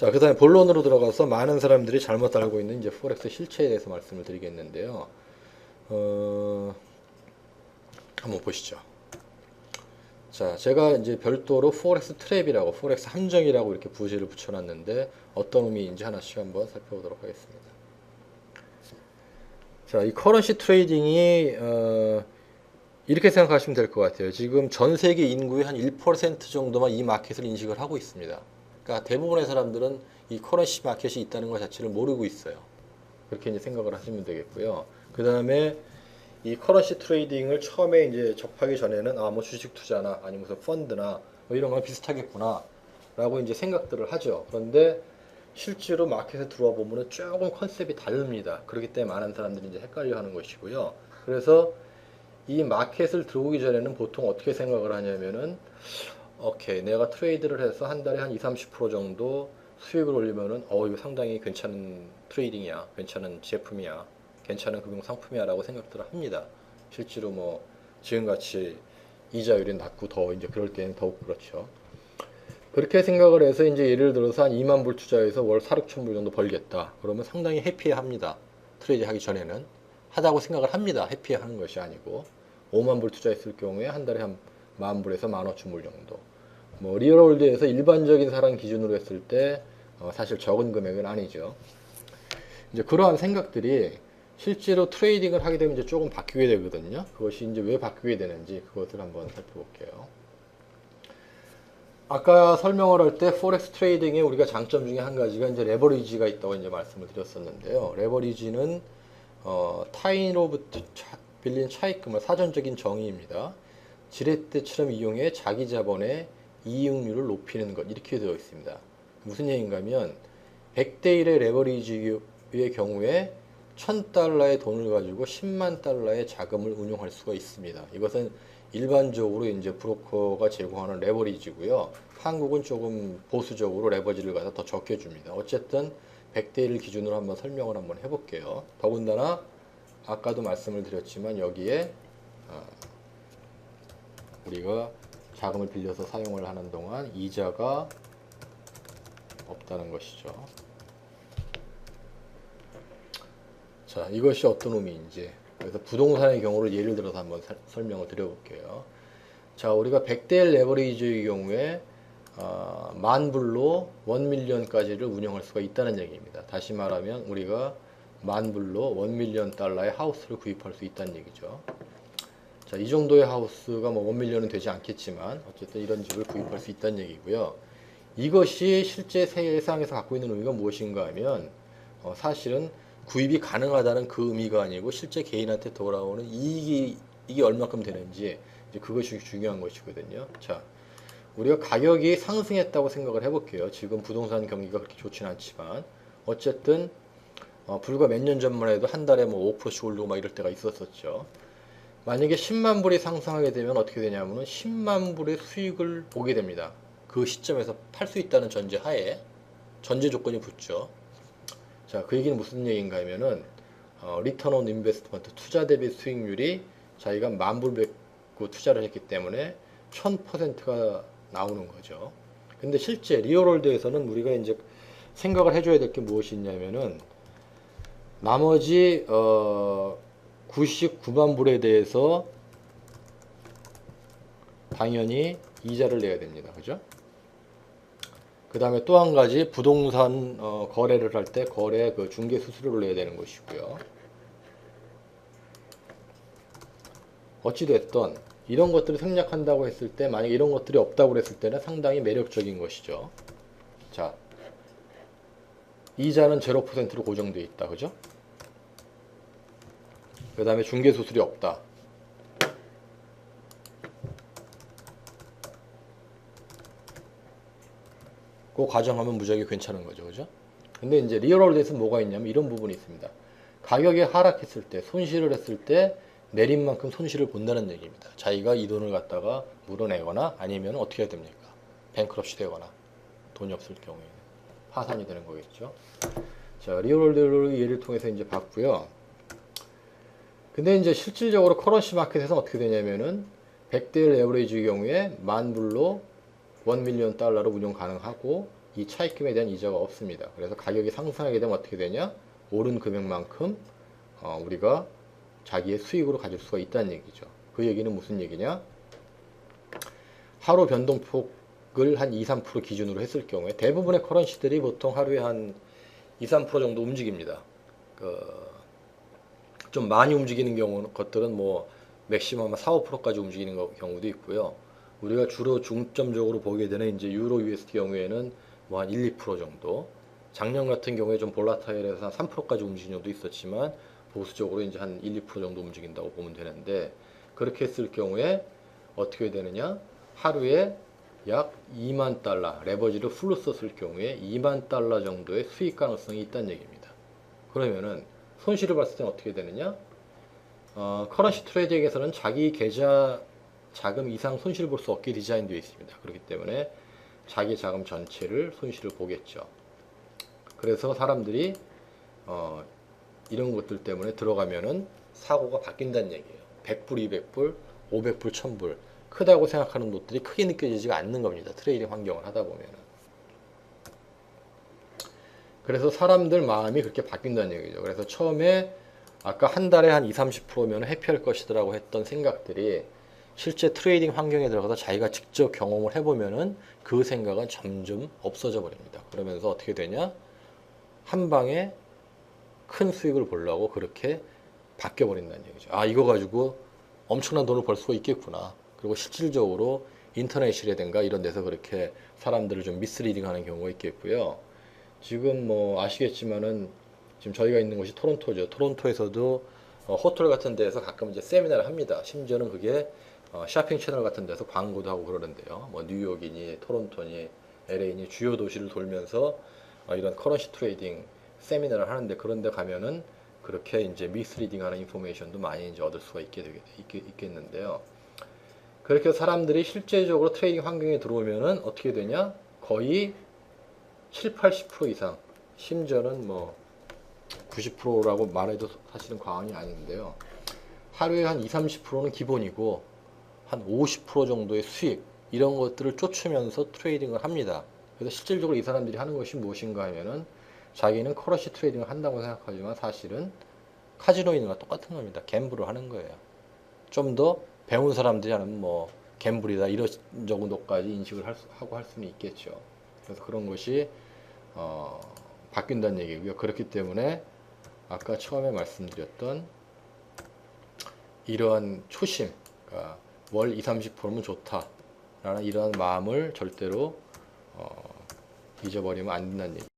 자, 그 다음에 본론으로 들어가서 많은 사람들이 잘못 알고 있는 이제 포렉스 실체에 대해서 말씀을 드리겠는데요. 어, 한번 보시죠. 자, 제가 이제 별도로 포렉스 트랩이라고, 포렉스 함정이라고 이렇게 부제를 붙여놨는데 어떤 의미인지 하나씩 한번 살펴보도록 하겠습니다. 자, 이 커런시 트레이딩이 어, 이렇게 생각하시면 될 것 같아요. 지금 전 세계 인구의 한 1% 정도만 이 마켓을 인식을 하고 있습니다. 그러니까 대부분의 사람들은 이 커런시 마켓이 있다는 것 자체를 모르고 있어요. 그렇게 이제 생각을 하시면 되겠고요. 그 다음에 이 커런시 트레이딩을 처음에 이제 접하기 전에는 아 뭐 주식 투자나 아니면 무슨 펀드나 뭐 이런 거 비슷하겠구나 라고 이제 생각들을 하죠. 그런데 실제로 마켓에 들어와 보면은 조금 컨셉이 다릅니다. 그렇기 때문에 많은 사람들이 이제 헷갈려 하는 것이고요. 그래서 이 마켓을 들어오기 전에는 보통 어떻게 생각을 하냐면은 오케이 내가 트레이드를 해서 한 달에 한 2, 30% 정도 수익을 올리면은 어 이거 상당히 괜찮은 트레이딩이야 괜찮은 제품이야 괜찮은 금융 상품이야 라고 생각들을 합니다. 실제로 뭐 지금같이 이자율이 낮고 더 이제 그럴 때는 더욱 그렇죠. 그렇게 생각을 해서 이제 예를 들어서 한 2만 불 투자해서 월 4, 6천 불 정도 벌겠다. 그러면 상당히 해피해 합니다. 트레이드 하기 전에는. 하다고 생각을 합니다. 해피해 하는 것이 아니고. 5만 불 투자했을 경우에 한 달에 한 만 불에서 만 오천 불 정도. 뭐 리얼월드에서 일반적인 사람 기준으로 했을 때 어, 사실 적은 금액은 아니죠. 이제 그러한 생각들이 실제로 트레이딩을 하게 되면 이제 조금 바뀌게 되거든요. 그것이 이제 왜 바뀌게 되는지 그것을 한번 살펴볼게요. 아까 설명을 할 때 포렉스 트레이딩의 우리가 장점 중에 한 가지가 이제 레버리지가 있다고 이제 말씀을 드렸었는데요. 레버리지는 어, 타인으로부터 차- 빌린 차입금을 사전적인 정의입니다. 지렛대처럼 이용해 자기 자본의 이익률을 높이는 것 이렇게 되어 있습니다. 무슨 얘기인가 하면 100대 1의 레버리지의 경우에 1000달러의 돈을 가지고 10만 달러의 자금을 운용할 수가 있습니다. 이것은 일반적으로 이제 브로커가 제공하는 레버리지고요. 한국은 조금 보수적으로 레버리지를 갖다 더 적게 줍니다. 어쨌든 100대 1을 기준으로 한번 설명을 한번 해볼게요. 더군다나 아까도 말씀을 드렸지만 여기에 어, 우리가 자금을 빌려서 사용을 하는 동안 이자가 없다는 것이죠. 자, 이것이 어떤 의미인지. 그래서 부동산의 경우를 예를 들어서 한번 사- 설명을 드려볼게요. 자, 우리가 100대 1 레버리지의 경우에 어, 만 불로 원 밀리언까지를 운영할 수가 있다는 얘기입니다. 다시 말하면 우리가 만 불로 원 밀리언 달러의 하우스를 구입할 수 있다는 얘기죠. 자, 이 정도의 하우스가 뭐 원밀리언은 되지 않겠지만 어쨌든 이런 집을 구입할 수 있다는 얘기고요. 이것이 실제 세상에서 갖고 있는 의미가 무엇인가 하면 어, 사실은 구입이 가능하다는 그 의미가 아니고 실제 개인한테 돌아오는 이익이 이게 얼마큼 되는지 그것이 중요한 것이거든요. 자, 우리가 가격이 상승했다고 생각을 해볼게요. 지금 부동산 경기가 그렇게 좋지는 않지만 어쨌든 어, 불과 몇 년 전만 해도 한 달에 뭐 5%씩 오르고 막 이럴 때가 있었었죠. 만약에 10만 불이 상승하게 되면 어떻게 되냐면은 10만 불의 수익을 보게 됩니다. 그 시점에서 팔 수 있다는 전제 하에 전제 조건이 붙죠. 자, 그 얘기는 무슨 얘기인가 하면은 어, 리턴 온 인베스트먼트 투자 대비 수익률이 자기가 만불 뱉고 투자를 했기 때문에 1000%가 나오는 거죠. 근데 실제 리얼월드에서는 우리가 이제 생각을 해줘야 될 게 무엇이 있냐면은 나머지 어 99만 불에 대해서 당연히 이자를 내야 됩니다. 그죠? 그 다음에 또 한 가지 부동산 어, 거래를 할 때 거래 그 중개 수수료를 내야 되는 것이고요. 어찌됐든 이런 것들을 생략한다고 했을 때 만약 이런 것들이 없다고 했을 때는 상당히 매력적인 것이죠. 자, 이자는 0%로 고정되어 있다. 그죠? 그 다음에 중개 수수료 없다. 그 과정하면 무지하게 괜찮은 거죠. 그죠? 근데 이제 리얼월드에서 뭐가 있냐면 이런 부분이 있습니다. 가격이 하락했을 때, 손실을 했을 때 내린 만큼 손실을 본다는 얘기입니다. 자기가 이 돈을 갖다가 물어내거나 아니면 어떻게 해야 됩니까? 뱅크럽시 되거나 돈이 없을 경우에는 파산이 되는 거겠죠. 자, 리얼월드 예를 통해서 이제 봤고요. 근데 이제 실질적으로 커런시 마켓에서 어떻게 되냐면은 100대 1 레버리지의 경우에 만 불로 1 밀리언 달러로 운용 가능하고 이 차입금에 대한 이자가 없습니다. 그래서 가격이 상승하게 되면 어떻게 되냐? 오른 금액만큼 어, 우리가 자기의 수익으로 가질 수가 있다는 얘기죠. 그 얘기는 무슨 얘기냐? 하루 변동폭을 한 2, 3% 기준으로 했을 경우에 대부분의 커런시들이 보통 하루에 한 2, 3% 정도 움직입니다. 그 좀 많이 움직이는 경우 것들은 뭐 맥시멈 4, 5%까지 움직이는 거- 경우도 있고요. 우리가 주로 중점적으로 보게 되는 이제 유로 USD 경우에는 뭐 한 1, 2% 정도. 작년 같은 경우에 좀 볼라타일해서 한 3%까지 움직인 적도 있었지만 보수적으로 이제 한 1, 2% 정도 움직인다고 보면 되는데 그렇게 했을 경우에 어떻게 되느냐? 하루에 약 2만 달러 레버지를 풀로 썼을 경우에 2만 달러 정도의 수익 가능성이 있다는 얘기입니다. 그러면은 손실을 봤을 때는 어떻게 되느냐? 어, 커런시 트레이딩에서는 자기 계좌 자금 이상 손실을 볼 수 없게 디자인되어 있습니다. 그렇기 때문에 자기 자금 전체를 손실을 보겠죠. 그래서 사람들이 어, 이런 것들 때문에 들어가면은 사고가 바뀐다는 얘기예요. 100불, 200불, 500불, 1000불 크다고 생각하는 것들이 크게 느껴지지가 않는 겁니다. 트레이딩 환경을 하다 보면은. 그래서 사람들 마음이 그렇게 바뀐다는 얘기죠. 그래서 처음에 아까 한 달에 한 2, 30%면 회피할 것이더라고 했던 생각들이 실제 트레이딩 환경에 들어가서 자기가 직접 경험을 해보면은 그 생각은 점점 없어져 버립니다. 그러면서 어떻게 되냐? 한 방에 큰 수익을 보려고 그렇게 바뀌어 버린다는 얘기죠. 아, 이거 가지고 엄청난 돈을 벌 수가 있겠구나. 그리고 실질적으로 인터넷이라든가 이런 데서 그렇게 사람들을 좀 미스리딩 하는 경우가 있겠고요. 지금 뭐 아시겠지만은 지금 저희가 있는 곳이 토론토죠. 토론토에서도 어, 호텔 같은 데에서 가끔 이제 세미나를 합니다. 심지어는 그게 어, 쇼핑 채널 같은 데서 광고도 하고 그러는데요. 뭐 뉴욕이니 토론토니 LA니 주요 도시를 돌면서 어, 이런 커런시 트레이딩 세미나를 하는데 그런 데 가면은 그렇게 이제 미스리딩 하는 인포메이션도 많이 이제 얻을 수가 있게 되게 있겠, 있겠는데요. 그렇게 사람들이 실제적으로 트레이딩 환경에 들어오면은 어떻게 되냐? 거의 7, 80% 이상 심지어는 뭐 90%라고 말해도 사실은 과언이 아닌데요. 하루에 한 2, 30%는 기본이고 한 50% 정도의 수익 이런 것들을 쫓으면서 트레이딩을 합니다. 그래서 실질적으로 이 사람들이 하는 것이 무엇인가 하면은 자기는 커러시 트레이딩을 한다고 생각하지만 사실은 카지노 있는 거랑 똑같은 겁니다. 갬블을 하는 거예요. 좀 더 배운 사람들이 하는 뭐 갬블이다 이런 정도까지 인식을 할 수- 하고 할 수는 있겠죠. 그래서 그런 것이 어, 바뀐다는 얘기고요. 그렇기 때문에 아까 처음에 말씀드렸던 이러한 초심, 그러니까 월 2, 30%면 좋다라는 이러한 마음을 절대로 어, 잊어버리면 안 된다는 얘기.